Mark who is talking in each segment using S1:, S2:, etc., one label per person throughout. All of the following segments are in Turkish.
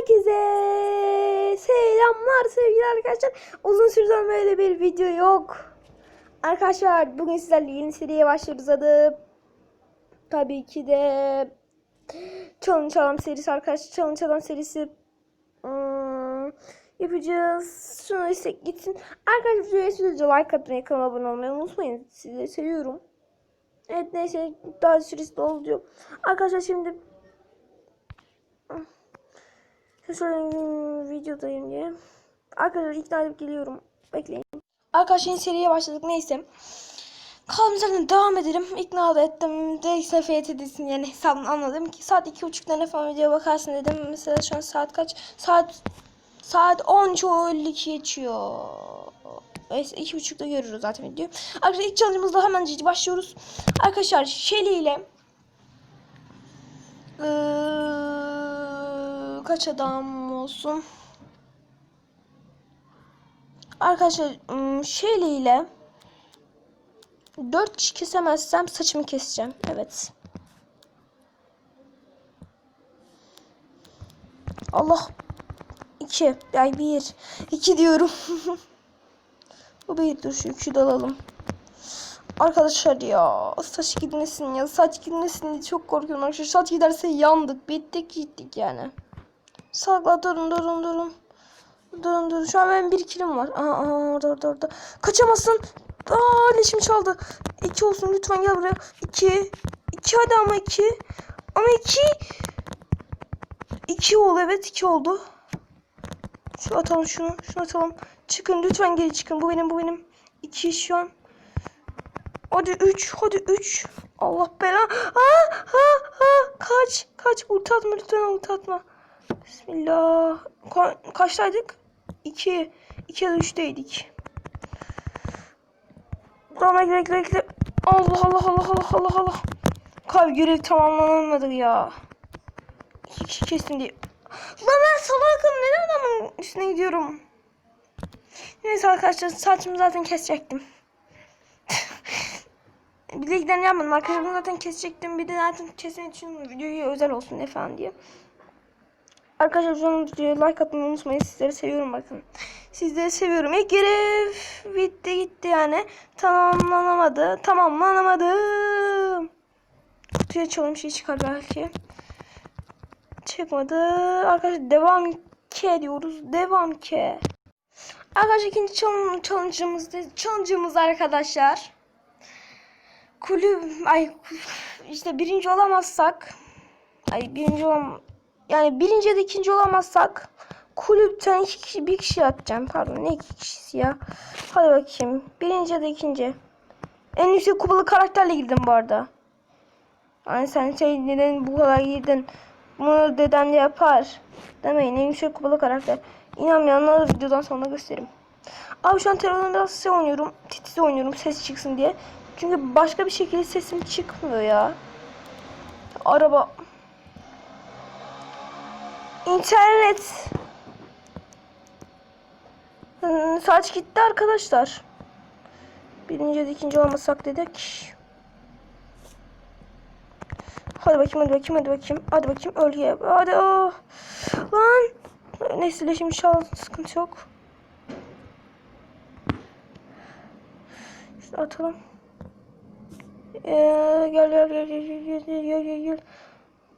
S1: Herkese selamlar sevgili arkadaşlar. Uzun süredir böyle bir video yok. Arkadaşlar bugün sizlerle yeni seriye başlıyoruz adı. Tabii ki de Challenge Adam serisi arkadaşlar. Challenge Adam serisi hmm, yapacağız. Şunu istek gitsin. Arkadaşlar videoya sizce like atmayı, kanala abone olmayı unutmayın. Sizi seviyorum. Evet neyse daha süresi doldu. Arkadaşlar şimdi Şöyle videodayım diye. Arkadaşlar ikna edip geliyorum. Bekleyin. Arkadaşlar seriye başladık. Neyse. Kaldığımız yerden devam edelim. İkna da ettim. Değilse fiyat edilsin yani hesabını anladım ki saat iki buçuklarına falan videoya bakarsın dedim. Mesela şu an saat kaç? Saat saat 10.52 geçiyor. Neyse iki buçukta görürüz zaten video. Arkadaşlar ilk challenge'ımızla hemen başlıyoruz. Arkadaşlar Shelly ile Eee, kaç adam olsun? Arkadaşlar Shelly ile 4 kişi kesemezsem saçımı keseceğim. Evet. Allah. 2. Ay 1. 2 diyorum. Bu bir dur şu 3'ü de. Arkadaşlar ya saç gitmesin ya saç gitmesin çok korkuyorum arkadaşlar. Saç giderse yandık bittik gittik yani. Salakla durun durun durun. Durun durun şu an benim bir kilim var. Aa, aa orada orada orada. Kaçamazsın. Aa leşim çaldı. İki olsun lütfen gel buraya. İki. İki hadi ama iki. Ama iki. İki oldu evet iki oldu. Şu atalım şunu. Şunu atalım. Çıkın lütfen geri çıkın. Bu benim bu benim. İki şu an. Hadi 3. Hadi 3. Allah bela. Ha ha ha. Kaç. Kaç. Ulti atma lütfen ulti atma. Bismillah. Ka kaçtaydık? 2. 2 ya da 3'teydik. Tamam bekle bekle. Allah Allah Allah Allah Allah Allah. Kalp görev tamamlanamadı ya. İki kişi kesin diye. Lan ben salakım neden adamın üstüne gidiyorum? Neyse arkadaşlar saçımı zaten kesecektim. bir de giden yapmadım. Arkadaşlar zaten kesecektim. Bir de zaten kesmeyi düşünmüyorum. Videoyu özel olsun falan diye. Arkadaşlar şu an videoya like atmayı unutmayın. Sizleri seviyorum bakın. Sizleri seviyorum. İlk görev bitti gitti yani. Tamamlanamadı. Tamamlanamadım. Kutuya çalım şey çıkar belki. Çıkmadı. Arkadaşlar devam ki diyoruz. Devam ki. Arkadaşlar ikinci challenge- challenge'ımız challenge'ımız arkadaşlar. Kulüp ay işte birinci olamazsak ay birinci olam yani birinci ya da ikinci olamazsak kulüpten iki kişi bir kişi atacağım. Pardon ne iki kişisi ya? Hadi bakayım. Birinci ya da ikinci. En yüksek kupalı karakterle girdim bu arada. Yani sen şey neden bu kadar girdin? Bunu dedem de yapar. Demeyin en yüksek kupalı karakter. İnanmayanlara da videodan sonra gösteririm abi şu an telefonda biraz şey oynuyorum titiz oynuyorum ses çıksın diye. Çünkü başka bir şekilde sesim çıkmıyor ya. Araba İnternet. Hmm, saç gitti arkadaşlar. Birinci ya da ikinci olmasak dedik. Hadi bakayım hadi bakayım hadi bakayım. Hadi bakayım ölüye. Hadi oh. Lan. Neyse leşim inşallah sıkıntı yok. İşte atalım. Ee, gel gel gel gel gel gel gel gel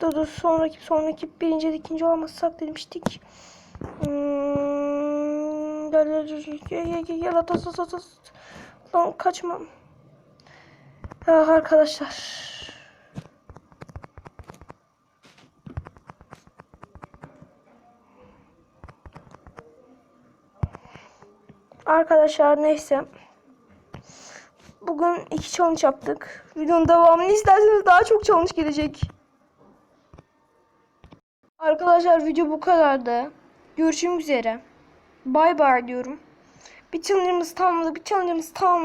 S1: Dur dur sonraki sonraki birinci ya ikinci olmazsak demiştik. Hmm, gel gel gel gel gel gel at at at at. Lan kaçmam. Ah arkadaşlar. Arkadaşlar neyse. Bugün iki challenge yaptık. Videonun devamını isterseniz daha çok challenge gelecek. Arkadaşlar video bu kadardı. Görüşmek üzere. Bay bay diyorum. Bir challenge'ımız tamamladık. Bir challenge'ımız tamamladık.